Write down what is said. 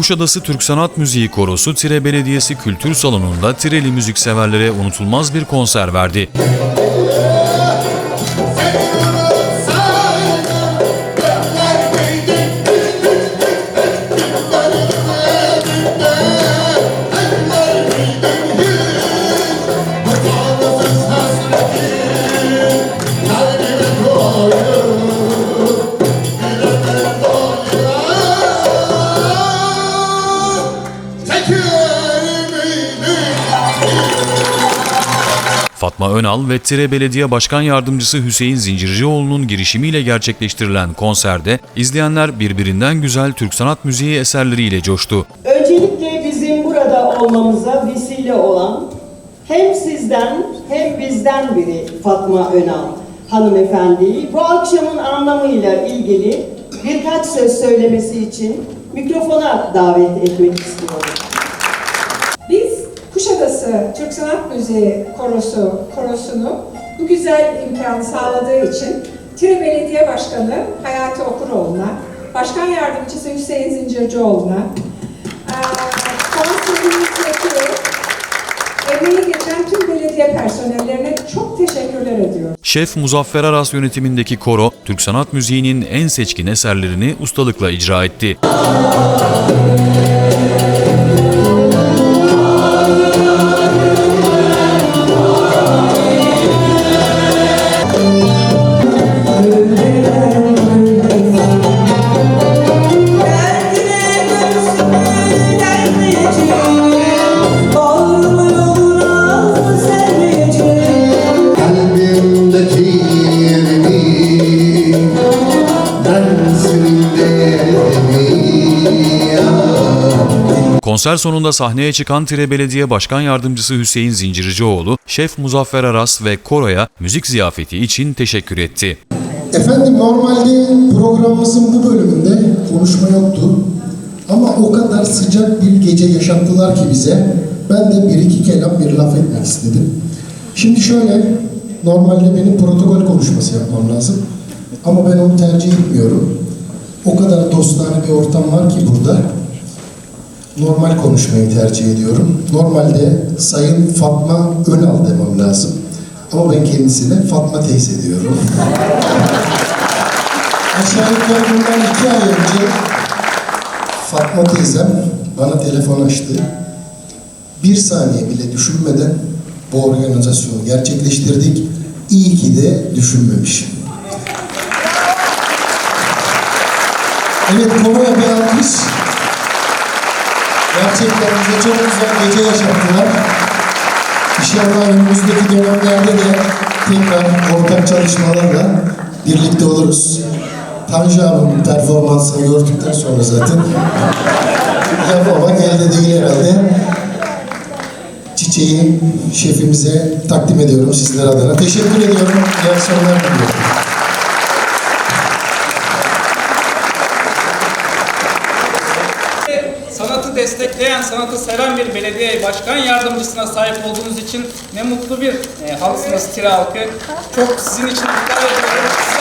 Kuşadası Türk Sanat Müziği Korosu Tire Belediyesi Kültür Salonu'nda Tireli müzikseverlere unutulmaz bir konser verdi. Fatma Önal ve Tire Belediye Başkan Yardımcısı Hüseyin Zincircioğlu'nun girişimiyle gerçekleştirilen konserde izleyenler birbirinden güzel Türk sanat müziği eserleriyle coştu. Öncelikle bizim burada olmamıza vesile olan hem sizden hem bizden biri Fatma Önal hanımefendiyi bu akşamın anlamıyla ilgili birkaç söz söylemesi için mikrofona davet etmek istiyorum. Kuşadası Türk Sanat Müziği Korosu, Korosunu bu güzel imkanı sağladığı için Tire Belediye Başkanı Hayati Okuroğlu'na, Başkan Yardımcısı Hüseyin Zincircioğlu'na, emeği geçen tüm belediye personellerine çok teşekkürler ediyorum. Şef Muzaffer Aras yönetimindeki koro, Türk sanat müziğinin en seçkin eserlerini ustalıkla icra etti. Konser sonunda sahneye çıkan Tire Belediye Başkan Yardımcısı Hüseyin Zincircioğlu, Şef Muzaffer Aras ve koroya müzik ziyafeti için teşekkür etti. Efendim normalde programımızın bu bölümünde konuşma yoktu. Ama o kadar sıcak bir gece yaşattılar ki bize. Ben de bir iki kelam bir laf etmek istedim. Şimdi şöyle, normalde benim protokol konuşması yapmam lazım. Ama ben onu tercih etmiyorum. O kadar dostane bir ortam var ki burada. Normal konuşmayı tercih ediyorum. Normalde Sayın Fatma Önal demem lazım. Ama ben kendisine Fatma teyze diyorum. Aşağı yukarı bundan iki ay önce Fatma teyzem bana telefon açtı. Bir saniye bile düşünmeden bu organizasyonu gerçekleştirdik. İyi ki de düşünmemişim. Evet, Koro'ya bir alkış. Gerçekten bize çok güzel gece yaşattılar. İnşallah önümüzdeki dönemlerde de tekrar ortak çalışmalarla birlikte oluruz. Tanju performansını gördükten sonra zaten yapmamak elde değil herhalde. Çiçeği şefimize takdim ediyorum sizler adına. Teşekkür ediyorum. İyi akşamlar diliyorum. Sanatı destekleyen, sanatı seven bir belediye başkan yardımcısına sahip olduğunuz için ne mutlu bir e, halksınız Tire halkı. Çok sizin için mutlu ediyorum.